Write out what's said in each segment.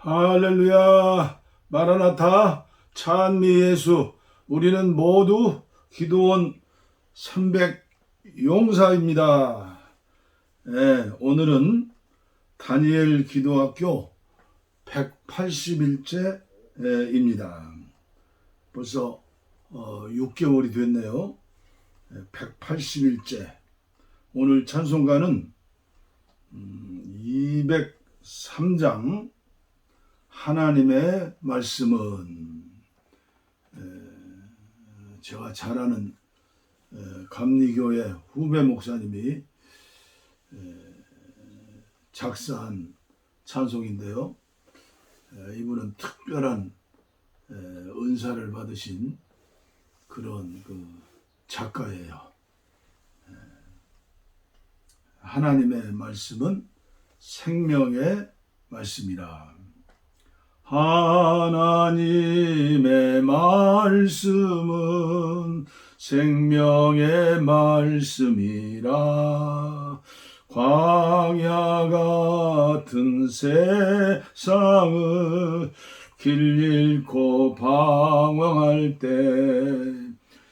할렐루야 마라나타 찬미 예수 우리는 모두 기도원 300 용사입니다. 예, 오늘은 다니엘 기도학교 180일째입니다. 벌써 어, 6개월이 됐네요. 180일째. 오늘 찬송가는 203장 하나님의 말씀은 에, 제가 잘 아는 에, 감리교회 후배 목사님이 에, 작사한 찬송인데요. 에, 이분은 특별한 에, 은사를 받으신 그런 그 작가예요. 에, 하나님의 말씀은 생명의 말씀이라. 하나님의 말씀은 생명의 말씀이라. 광야 같은 세상을 길 잃고 방황할 때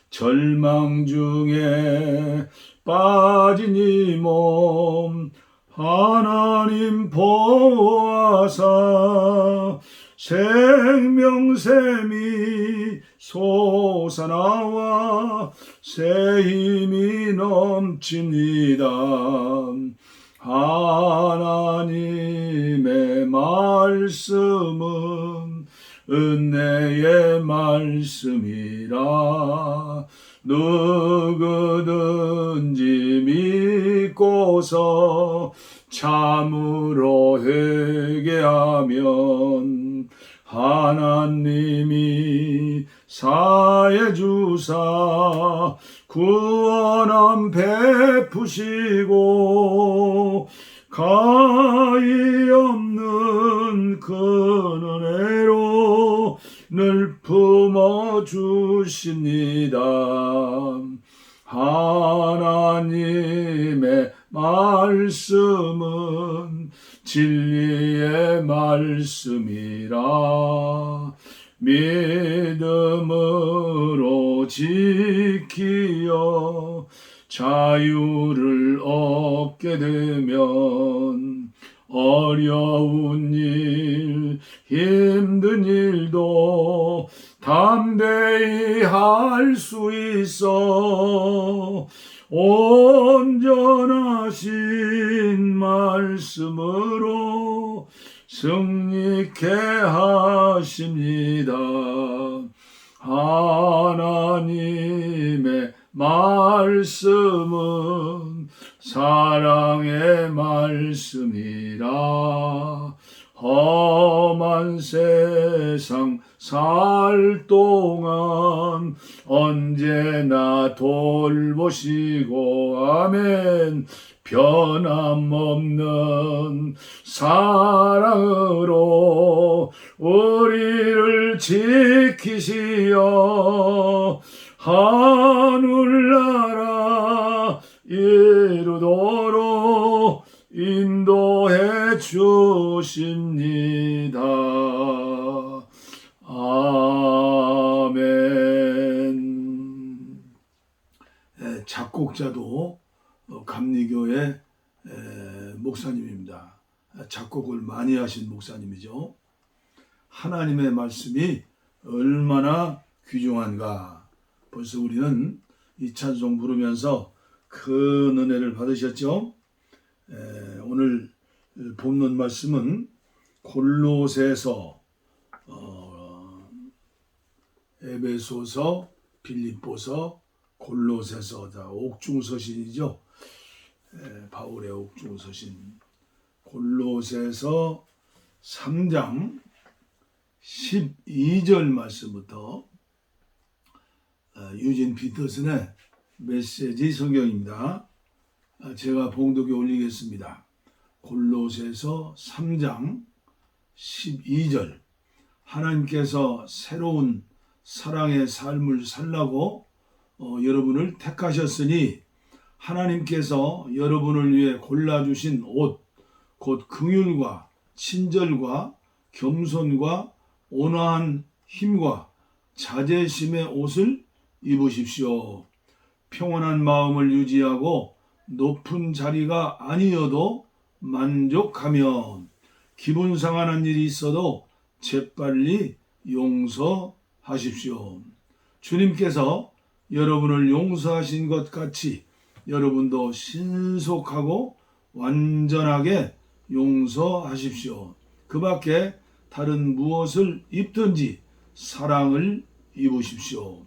절망 중에 빠진 이 몸 하나님 보호하사 생명샘이 솟아나와 새 힘이 넘칩니다. 하나님의 말씀은 은혜의 말씀이라 누구든지 믿고서 참으로 회개하면 하나님이 사해 주사 구원함 베푸시고 가히 없는 그 은혜로 늘 품어 주십니 말씀으로 승리케 하십니다. 하나님의 말씀은 사랑의 말씀이라 험한 세상 살 동안 언제나 돌보시고 아멘 변함없는 사랑으로 우리를 지키시어 하늘나라 이루도록 인도해 주십니다. 아멘. 예, 작곡자도 어, 감리교회 에, 목사님입니다. 작곡을 많이 하신 목사님이죠. 하나님의 말씀이 얼마나 귀중한가. 벌써 우리는 이 찬송 부르면서 큰 은혜를 받으셨죠. 에, 오늘 본문 말씀은 골로새서, 어, 에베소서, 빌립보서, 골로새서 다 옥중서신이죠. 에, 바울의 옥중서신 골로새서 3장 12절 말씀부터 어, 유진 피터슨의 메시지 성경입니다. 아, 제가 봉독에 올리겠습니다. 골로새서 3장 12절 하나님께서 새로운 사랑의 삶을 살라고 어, 여러분을 택하셨으니 하나님께서 여러분을 위해 골라주신 옷, 곧 긍휼과 친절과 겸손과 온화한 힘과 자제심의 옷을 입으십시오. 평온한 마음을 유지하고 높은 자리가 아니어도 만족하면 기분 상하는 일이 있어도 재빨리 용서하십시오. 주님께서 여러분을 용서하신 것 같이 여러분도 신속하고 완전하게 용서하십시오. 그 밖에 다른 무엇을 입든지 사랑을 입으십시오.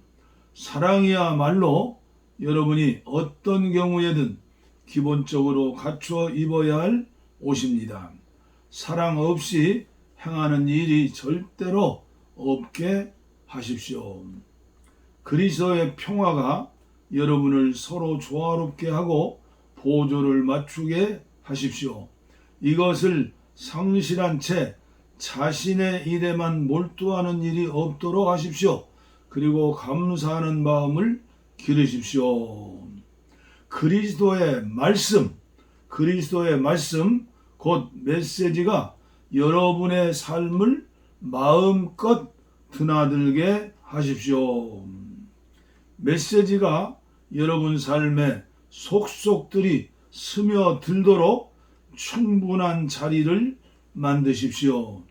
사랑이야말로 여러분이 어떤 경우에든 기본적으로 갖추어 입어야 할 옷입니다. 사랑 없이 행하는 일이 절대로 없게 하십시오. 그리스도의 평화가 여러분을 서로 조화롭게 하고 보조를 맞추게 하십시오. 이것을 상실한 채 자신의 일에만 몰두하는 일이 없도록 하십시오. 그리고 감사하는 마음을 기르십시오. 그리스도의 말씀, 그리스도의 말씀, 곧 메시지가 여러분의 삶을 마음껏 드나들게 하십시오. 메시지가 여러분 삶에 속속들이 스며들도록 충분한 자리를 만드십시오.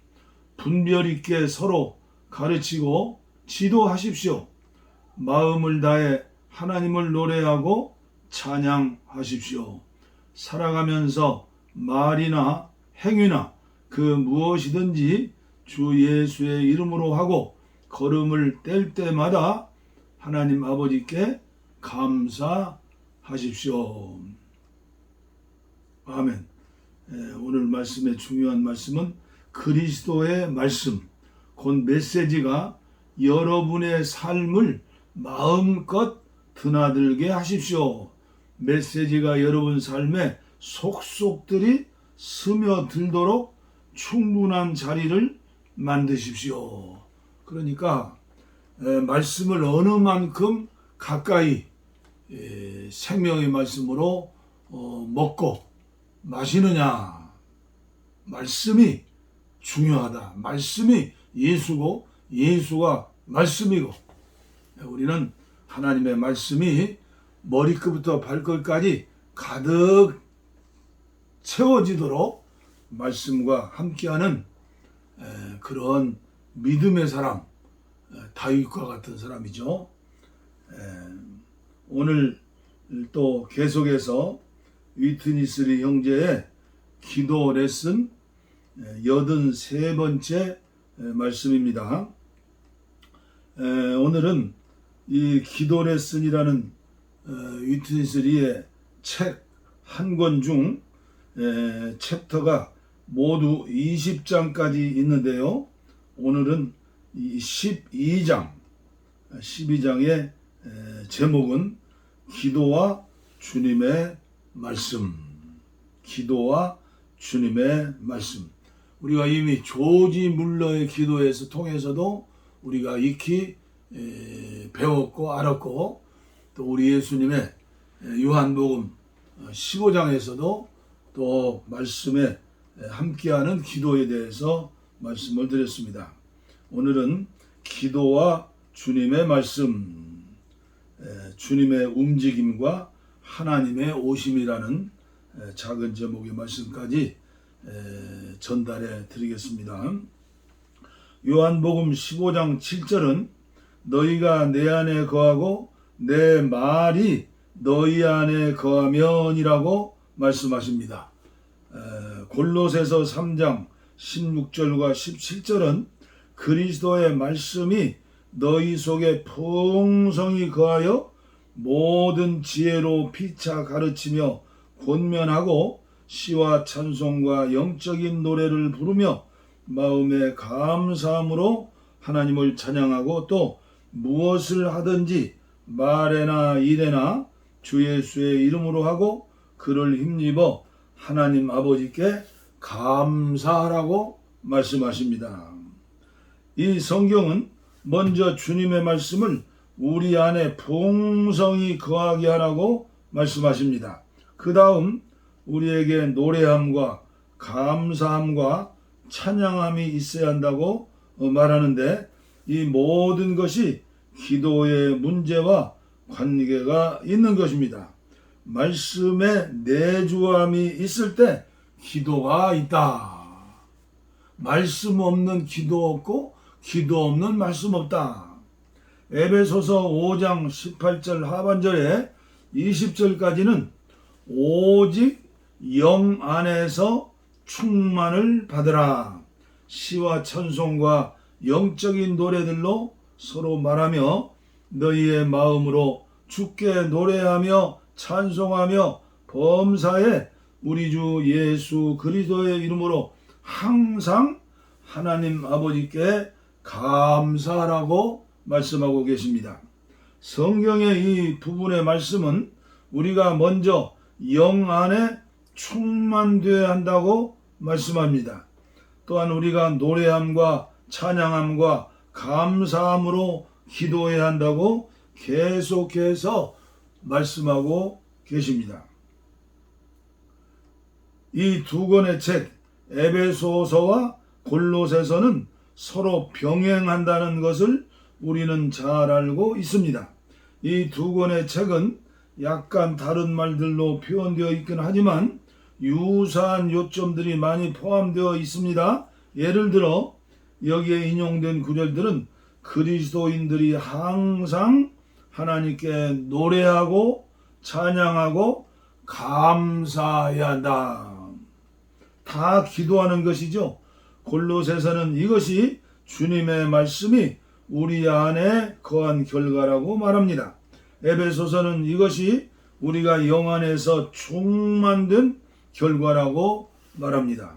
분별 있게 서로 가르치고 지도하십시오. 마음을 다해 하나님을 노래하고 찬양하십시오. 살아가면서 말이나 행위나 그 무엇이든지 주 예수의 이름으로 하고 걸음을 뗄 때마다 하나님 아버지께 감사하십시오. 아멘. 예, 오늘 말씀의 중요한 말씀은 그리스도의 말씀, 곧 메시지가 여러분의 삶을 마음껏 드나들게 하십시오. 메시지가 여러분 삶에 속속들이 스며들도록 충분한 자리를 만드십시오. 그러니까 에, 말씀을 어느 만큼 가까이 에, 생명의 말씀으로 어, 먹고 마시느냐 말씀이 중요하다. 말씀이 예수고 예수가 말씀이고 우리는 하나님의 말씀이 머리끝부터 발끝까지 가득 채워지도록 말씀과 함께하는 에, 그런 믿음의 사람 에, 다윗과 같은 사람이죠. 에, 오늘 또 계속해서 위트니스리 형제의 기도 레슨 여든 세 번째 말씀입니다. 에, 오늘은 이 기도 레슨이라는 어, 위트니스리의 책 한 권 중 챕터가 모두 20장까지 있는데요. 오늘은 이 12장, 12장의 제목은 기도와 주님의 말씀. 기도와 주님의 말씀. 우리가 이미 조지 물러의 기도에서 통해서도 우리가 익히 에, 배웠고 알았고 또 우리 예수님의 에, 요한복음 15장에서도 또 말씀에 함께하는 기도에 대해서 말씀을 드렸습니다. 오늘은 기도와 주님의 말씀, 에, 주님의 움직임과 하나님의 오심이라는 에, 작은 제목의 말씀까지 에, 전달해 드리겠습니다. 요한복음 15장 7절은 너희가 내 안에 거하고 내 말이 너희 안에 거하면이라고 말씀하십니다. 에, 골로새서 3장 16절과 17절은 그리스도의 말씀이 너희 속에 풍성히 거하여 모든 지혜로 피차 가르치며 권면하고 시와 찬송과 영적인 노래를 부르며 마음의 감사함으로 하나님을 찬양하고 또 무엇을 하든지 말에나 일에나 주 예수의 이름으로 하고 그를 힘입어 하나님 아버지께 감사하라고 말씀하십니다. 이 성경은 먼저 주님의 말씀을 우리 안에 풍성히 거하게 하라고 말씀하십니다. 그 다음 우리에게 노래함과 감사함과 찬양함이 있어야 한다고 어, 말하는데 이 모든 것이 기도의 문제와 관계가 있는 것입니다. 말씀에 내주함이 있을 때 기도가 있다. 말씀 없는 기도 없고 기도 없는 말씀 없다. 에베소서 5장 18절 하반절에 20절까지는 오직 영 안에서 충만을 받으라. 시와 찬송과 영적인 노래들로 서로 말하며 너희의 마음으로 주께 노래하며 찬송하며 범사에 우리 주 예수 그리스도의 이름으로 항상 하나님 아버지께 감사하라고 말씀하고 계십니다. 성경의 이 부분의 말씀은 우리가 먼저 영 안에 충만되어야 한다고 말씀합니다. 또한 우리가 노래함과 찬양함과 감사함으로 기도해야 한다고 계속해서 말씀하고 계십니다. 이 두 권의 책 에베소서와 골로새서는 서로 병행한다는 것을 우리는 잘 알고 있습니다. 이 두 권의 책은 약간 다른 말들로 표현되어 있긴 하지만 유사한 요점들이 많이 포함되어 있습니다. 예를 들어 여기에 인용된 구절들은 그리스도인들이 항상 하나님께 노래하고 찬양하고 감사해야 한다. 다 기도하는 것이죠. 골로새서는 이것이 주님의 말씀이 우리 안에 거한 결과라고 말합니다. 에베소서는 이것이 우리가 영 안에서 충만된 결과라고 말합니다.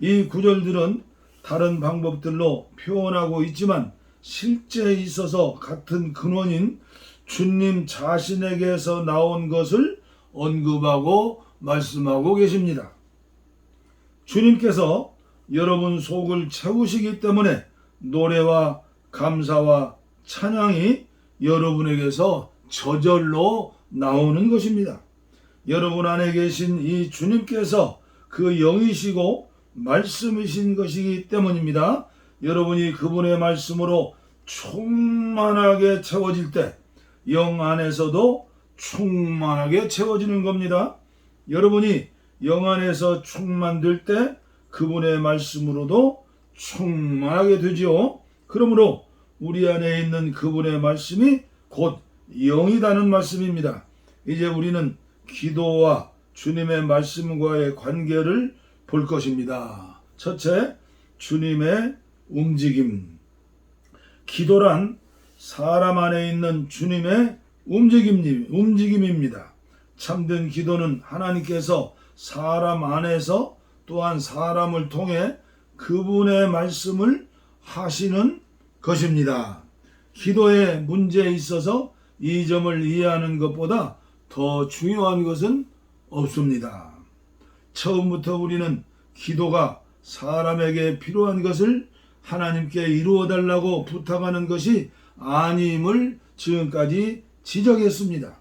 이 구절들은 다른 방법들로 표현하고 있지만 실제 있어서 같은 근원인 주님 자신에게서 나온 것을 언급하고 말씀하고 계십니다. 주님께서 여러분 속을 채우시기 때문에 노래와 감사와 찬양이 여러분에게서 저절로 나오는 것입니다. 여러분 안에 계신 이 주님께서 그 영이시고 말씀이신 것이기 때문입니다. 여러분이 그분의 말씀으로 충만하게 채워질 때 영 안에서도 충만하게 채워지는 겁니다. 여러분이 영 안에서 충만될 때 그분의 말씀으로도 충만하게 되지요. 그러므로 우리 안에 있는 그분의 말씀이 곧 영이다는 말씀입니다. 이제 우리는 기도와 주님의 말씀과의 관계를 볼 것입니다. 첫째, 주님의 움직임. 기도란 사람 안에 있는 주님의 움직임, 움직임입니다. 참된 기도는 하나님께서 사람 안에서 또한 사람을 통해 그분의 말씀을 하시는 것입니다. 기도의 문제에 있어서 이 점을 이해하는 것보다 더 중요한 것은 없습니다. 처음부터 우리는 기도가 사람에게 필요한 것을 하나님께 이루어 달라고 부탁하는 것이 아님을 지금까지 지적했습니다.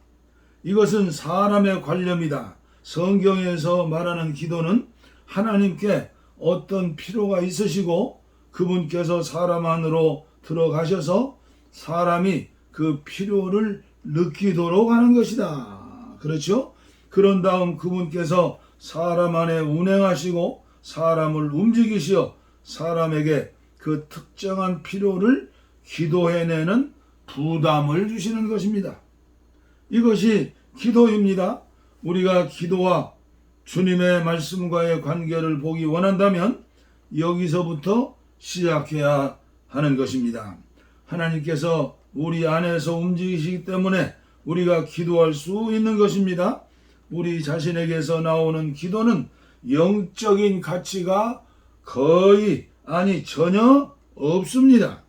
이것은 사람의 관념이다. 성경에서 말하는 기도는 하나님께 어떤 필요가 있으시고 그분께서 사람 안으로 들어가셔서 사람이 그 필요를 느끼도록 하는 것이다. 그렇죠? 그런 다음 그분께서 사람 안에 운행하시고 사람을 움직이시어 사람에게 그 특정한 필요를 기도해내는 부담을 주시는 것입니다. 이것이 기도입니다. 우리가 기도와 주님의 말씀과의 관계를 보기 원한다면 여기서부터 시작해야 하는 것입니다. 하나님께서 우리 안에서 움직이시기 때문에 우리가 기도할 수 있는 것입니다. 우리 자신에게서 나오는 기도는 영적인 가치가 거의 아니 전혀 없습니다.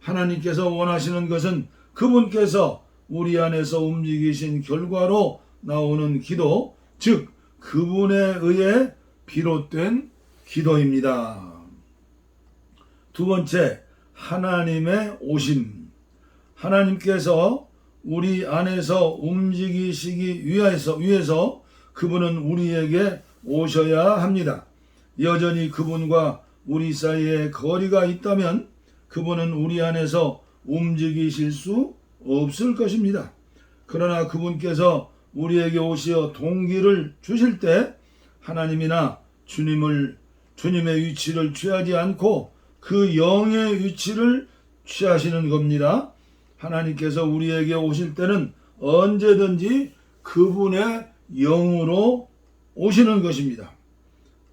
하나님께서 원하시는 것은 그분께서 우리 안에서 움직이신 결과로 나오는 기도, 즉 그분에 의해 비롯된 기도입니다. 두 번째, 하나님의 오심. 하나님께서 우리 안에서 움직이시기 위해서, 위해서 그분은 우리에게 오셔야 합니다. 여전히 그분과 우리 사이에 거리가 있다면 그분은 우리 안에서 움직이실 수 없을 것입니다. 그러나 그분께서 우리에게 오시어 동기를 주실 때 하나님이나 주님을 주님의 위치를 취하지 않고 그 영의 위치를 취하시는 겁니다. 하나님께서 우리에게 오실 때는 언제든지 그분의 영으로 오시는 것입니다.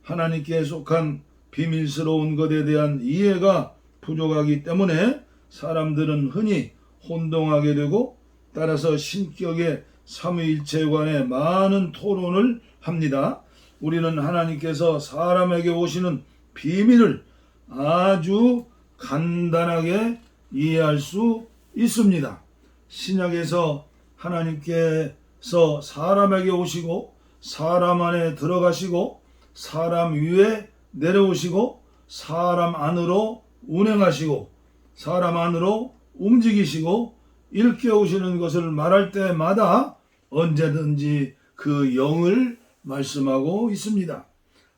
하나님께 속한 비밀스러운 것에 대한 이해가 부족하기 때문에 사람들은 흔히 혼동하게 되고 따라서 신격의 삼위일체 관에 많은 토론을 합니다. 우리는 하나님께서 사람에게 오시는 비밀을 아주 간단하게 이해할 수 있습니다. 신약에서 하나님께서 사람에게 오시고 사람 안에 들어가시고 사람 위에 내려오시고 사람 안으로 운행하시고 사람 안으로 움직이시고 일깨우시는 것을 말할 때마다 언제든지 그 영을 말씀하고 있습니다.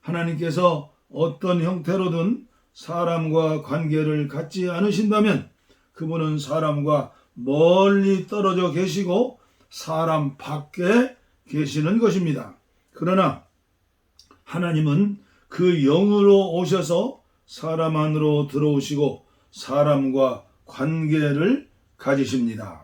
하나님께서 어떤 형태로든 사람과 관계를 갖지 않으신다면 그분은 사람과 멀리 떨어져 계시고 사람 밖에 계시는 것입니다. 그러나 하나님은 그 영으로 오셔서 사람 안으로 들어오시고 사람과 관계를 가지십니다.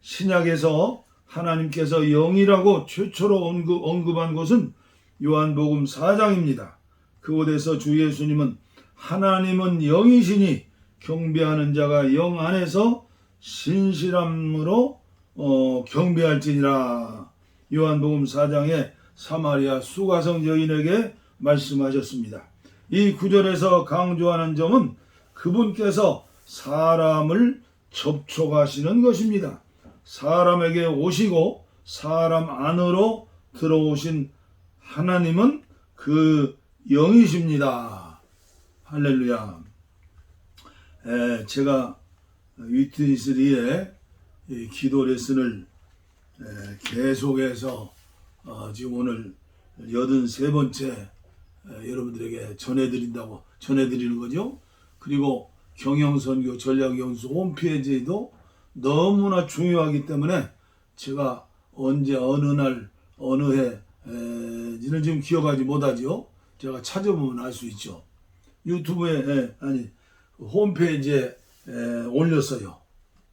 신약에서 하나님께서 영이라고 최초로 언급, 언급 한 곳은 요한복음 4장입니다. 그곳에서 주 예수님은 하나님은 영이시니 경배하는 자가 영 안에서 신실함으로 어, 경배할지니라. 요한복음 4장에 사마리아 수가성 여인에게 말씀하셨습니다. 이 구절에서 강조하는 점은 그분께서 사람을 접촉하시는 것입니다. 사람에게 오시고 사람 안으로 들어오신 하나님은 그 영이십니다. 할렐루야. 에, 제가 위트니스리의 이 기도 레슨을 에, 계속해서 어, 지금 오늘 83번째 여러분들에게 전해드린다고 전해드리는 거죠. 그리고 경영선교 전략연수 홈페이지에도 너무나 중요하기 때문에 제가 언제 어느 날 어느 해지는 지금 기억하지 못하지요. 제가 찾아보면 알 수 있죠. 유튜브에 에, 아니 홈페이지에 에, 올렸어요.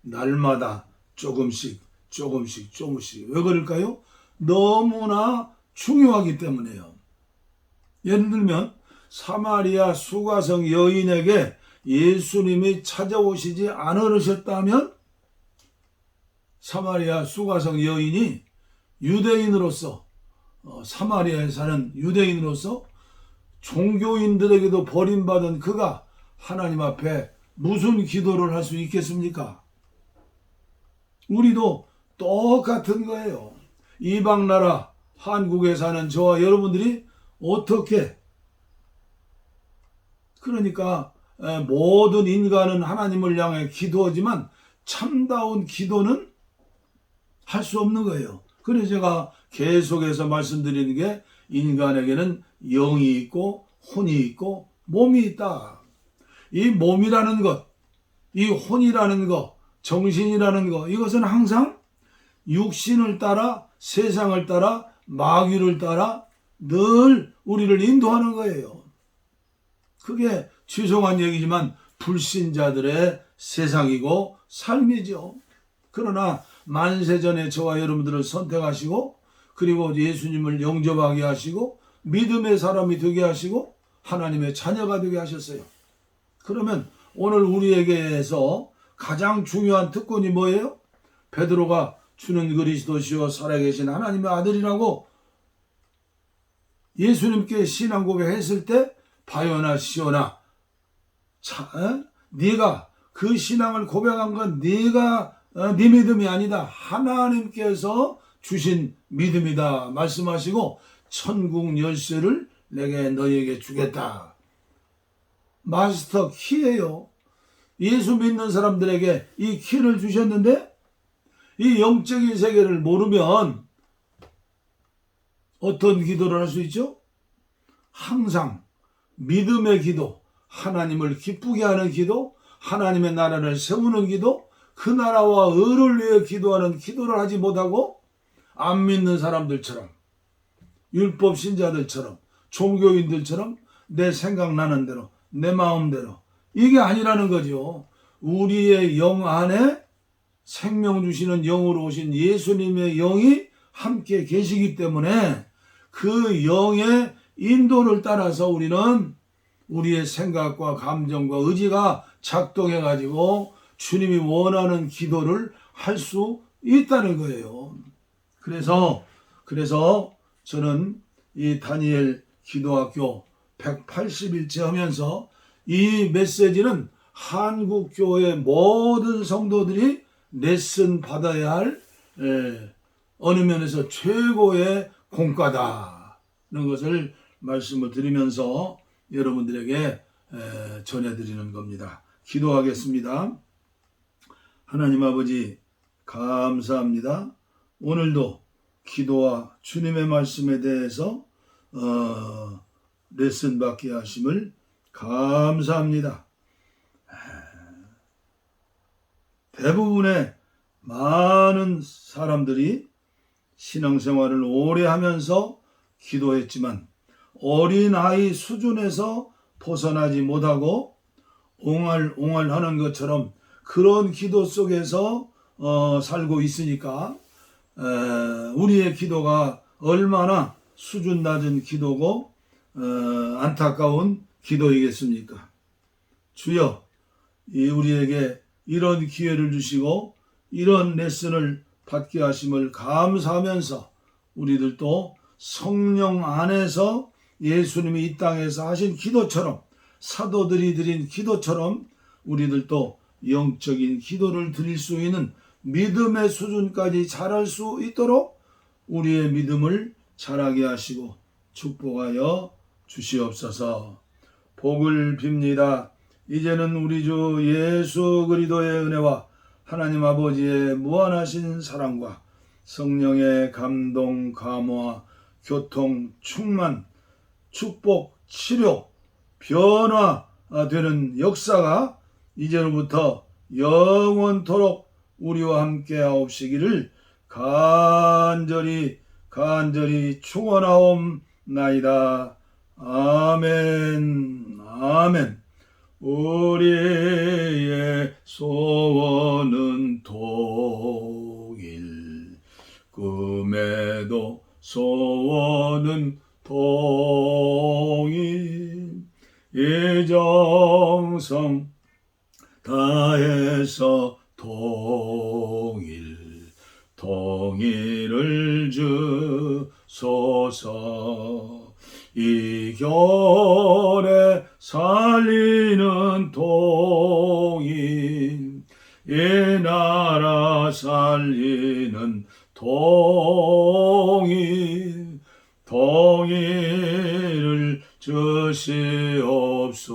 날마다 조금씩 조금씩 조금씩 왜 그럴까요? 너무나 중요하기 때문에요. 예를 들면 사마리아 수가성 여인에게 예수님이 찾아오시지 않으셨다면 사마리아 수가성 여인이 유대인으로서 어, 사마리아에 사는 유대인으로서 종교인들에게도 버림받은 그가 하나님 앞에 무슨 기도를 할 수 있겠습니까? 우리도 똑같은 거예요. 이방 나라 한국에 사는 저와 여러분들이 어떻게 그러니까 에, 모든 인간은 하나님을 향해 기도하지만 참다운 기도는 할 수 없는 거예요. 그래서 제가 계속해서 말씀드리는 게 인간에게는 영이 있고 혼이 있고 몸이 있다. 이 몸이라는 것, 이 혼이라는 것, 정신이라는 것, 이것은 항상 육신을 따라 세상을 따라 마귀를 따라 늘 우리를 인도하는 거예요. 그게 죄송한 얘기지만 불신자들의 세상이고 삶이죠. 그러나 만세전에 저와 여러분들을 선택하시고 그리고 예수님을 영접하게 하시고 믿음의 사람이 되게 하시고 하나님의 자녀가 되게 하셨어요. 그러면 오늘 우리에게서 가장 중요한 특권이 뭐예요? 베드로가 주는 그리스도시요 살아계신 하나님의 아들이라고 예수님께 신앙 고백했을 때 바요나 시오나 자, 어? 네가 그 신앙을 고백한 건 네가 어, 네 믿음이 아니다. 하나님께서 주신 믿음이다. 말씀하시고 천국 열쇠를 내게 너희에게 주겠다. 마스터 키예요. 예수 믿는 사람들에게 이 키를 주셨는데 이 영적인 세계를 모르면 어떤 기도를 할 수 있죠? 항상 믿음의 기도, 하나님을 기쁘게 하는 기도, 하나님의 나라를 세우는 기도, 그 나라와 의를 위해 기도하는 기도를 하지 못하고 안 믿는 사람들처럼 율법 신자들처럼 종교인들처럼 내 생각나는 대로 내 마음대로 이게 아니라는 거죠. 우리의 영 안에 생명 주시는 영으로 오신 예수님의 영이 함께 계시기 때문에 그 영의 인도를 따라서 우리는 우리의 생각과 감정과 의지가 작동해 가지고 주님이 원하는 기도를 할 수 있다는 거예요. 그래서 그래서 저는 이 다니엘 기도학교 180일째 하면서 이 메시지는 한국 교회 모든 성도들이 레슨 받아야 할 에, 어느 면에서 최고의 공과다는 것을 말씀을 드리면서 여러분들에게 에, 전해드리는 겁니다. 기도하겠습니다. 하나님 아버지 감사합니다. 오늘도 기도와 주님의 말씀에 대해서 어, 레슨 받게 하심을 감사합니다. 대부분의 많은 사람들이 신앙생활을 오래 하면서 기도했지만 어린아이 수준에서 벗어나지 못하고 옹알옹알 하는 것처럼 그런 기도 속에서 어, 살고 있으니까 에, 우리의 기도가 얼마나 수준 낮은 기도고 어, 안타까운 기도이겠습니까? 주여, 이 우리에게 이런 기회를 주시고 이런 레슨을 받게 하심을 감사하면서 우리들도 성령 안에서 예수님이 이 땅에서 하신 기도처럼 사도들이 드린 기도처럼 우리들도 영적인 기도를 드릴 수 있는 믿음의 수준까지 자랄 수 있도록 우리의 믿음을 자라게 하시고 축복하여 주시옵소서. 복을 빕니다. 이제는 우리 주 예수 그리스도의 은혜와 하나님 아버지의 무한하신 사랑과 성령의 감동, 감화, 교통, 충만, 축복, 치료, 변화되는 역사가 이제로부터 영원토록 우리와 함께 하옵시기를 간절히 간절히 축원하옵나이다. 아멘. 아멘. 우리의 소원은 동일 꿈에도 소원은 동일 이정성 다해서 동일 동일을 주소서. 이 겨울에 살리는 동일 이 나라 살리는 동일 동일을 주시옵소서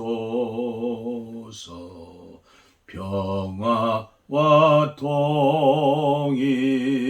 평화와 통일